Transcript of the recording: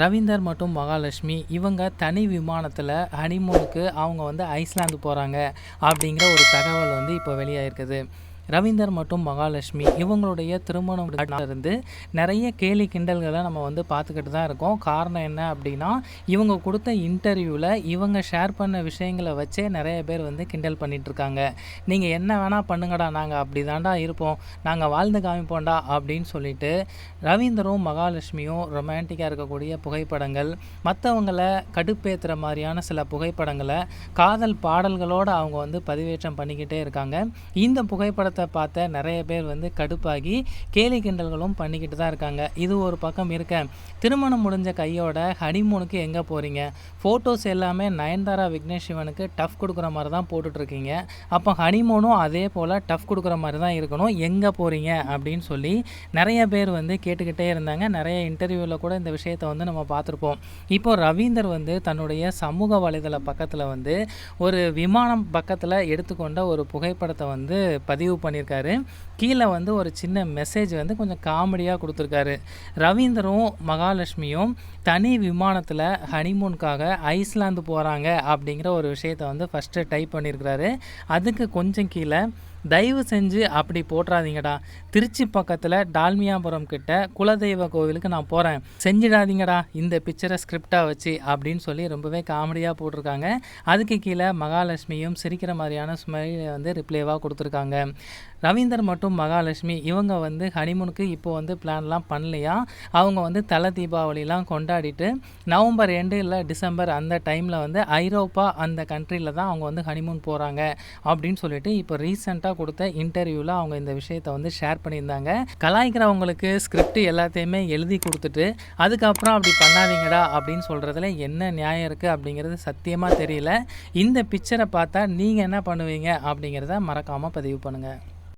ரவீந்தர் மற்றும் மகாலட்சுமி இவங்க தனி விமானத்தில் ஹனிமூனுக்கு அவங்க வந்து ஐஸ்லாந்து போகிறாங்க அப்படிங்கிற ஒரு தகவல் வந்து இப்போ வெளியாயிருக்குது. ரவீந்தர் மற்றும் மகாலட்சுமி இவங்களுடைய திருமணம் இருந்து நிறைய கேலி கிண்டல்களை நம்ம வந்து பார்த்துக்கிட்டு தான் இருக்கோம். காரணம் என்ன அப்படின்னா இவங்க கொடுத்த இன்டர்வியூவில் இவங்க ஷேர் பண்ண விஷயங்களை வச்சே நிறைய பேர் வந்து கிண்டல் பண்ணிகிட்ருக்காங்க நீங்கள் என்ன வேணால் பண்ணுங்கடா நாங்கள் அப்படி தாண்டா இருப்போம். நாங்கள் வாழ்ந்து காமிப்போம்டா அப்படின்னு சொல்லிட்டு ரவீந்தரும் மகாலட்சுமியும் ரொமான்டிக்காக இருக்கக்கூடிய புகைப்படங்கள் மற்றவங்களை கடுப்பேற்றுற மாதிரியான சில புகைப்படங்களை காதல் பாடல்களோடு அவங்க வந்து பதிவேற்றம் பண்ணிக்கிட்டே இருக்காங்க. இந்த புகைப்படத்தை பார்த்த நிறைய பேர் வந்து கடுப்பாகி கேலி கிண்டல்களும் பண்ணிக்கிட்டு தான் இருக்காங்க. இது ஒரு பக்கம் இருக்க. திருமணம் முடிஞ்ச கையோட ஹனிமூனுக்கு எங்கே போகிறீங்க ஃபோட்டோஸ் எல்லாமே நயன்தாரா விக்னேஷ் சிவனுக்கு டஃப் கொடுக்குற மாதிரி தான் போட்டுட்ருக்கீங்க. அப்போ ஹனிமூனும் அதே போல் டஃப் கொடுக்குற மாதிரி தான் இருக்கணும். எங்கே போகிறீங்க அப்படின்னு சொல்லி நிறைய பேர் வந்து கேட்டுக்கிட்டே இருந்தாங்க. நிறைய இன்டர்வியூவில் கூட இந்த விஷயத்தை வந்து நம்ம பார்த்துருப்போம். இப்போ ரவீந்தர் வந்து தன்னுடைய சமூக வலைதள பக்கத்தில் வந்து ஒரு விமானம் பக்கத்தில் எடுத்துக்கொண்ட ஒரு புகைப்படத்தை வந்து பதிவு பண்ணியிருக்காரு. கீழே வந்து ஒரு சின்ன மெசேஜ் வந்து கொஞ்சம் காமெடியாக கொடுத்துருக்காரு. ரவீந்தரும் மகாலட்சுமியும் தனி விமானத்தில் ஹனிமூனுக்காக ஐஸ்லாந்து போகிறாங்க அப்படிங்கிற ஒரு விஷயத்தை வந்து ஃபஸ்ட்டு டைப் பண்ணியிருக்கிறாரு. அதுக்கு கொஞ்சம் கீழே தயவு செஞ்சு அப்படி போட்டுறாதீங்கடா திருச்சி பக்கத்தில் டால்மியாபுரம் கிட்ட குலதெய்வ கோவிலுக்கு நான் போகிறேன் செஞ்சிடாதீங்கடா. இந்த பிக்சரை ஸ்கிரிப்டாக வச்சு அப்படின்னு சொல்லி ரொம்பவே காமெடியாக போட்டிருக்காங்க. அதுக்கு கீழே மகாலட்சுமியும் சிரிக்கிற மாதிரியான ஸ்மைலை வந்து ரிப்ளேவாக கொடுத்துருக்காங்க. ரவீந்தர் மற்றும் மகாலட்சுமி இவங்க வந்து ஹனிமூனுக்கு இப்போ வந்து பிளான்லாம் பண்ணலையா? அவங்க வந்து தலை தீபாவளிலாம் கொண்டாடிட்டு நவம்பர் எண்டு இல்லை டிசம்பர் அந்த டைமில் வந்து ஐரோப்பா அந்த கண்ட்ரியில் தான் அவங்க வந்து ஹனிமூன் போகிறாங்க அப்படின்னு சொல்லிட்டு இப்போ ரீசெண்டாக கொடுத்த இன்டர்வியூவில் அவங்க இந்த விஷயத்தை வந்து ஷேர் பண்ணியிருந்தாங்க. கலாய்க்கிறவங்களுக்கு ஸ்கிரிப்ட் எல்லாத்தையுமே எழுதி கொடுத்துட்டு அதுக்கப்புறம் அப்படி பண்ணாதீங்கடா அப்படின்னு சொல்கிறதுல என்ன நியாயம் இருக்குது அப்படிங்கிறது சத்தியமாக தெரியல. இந்த பிக்சரை பார்த்தா நீங்கள் என்ன பண்ணுவீங்க அப்படிங்கிறத மறக்காமல் பதிவு பண்ணுங்கள்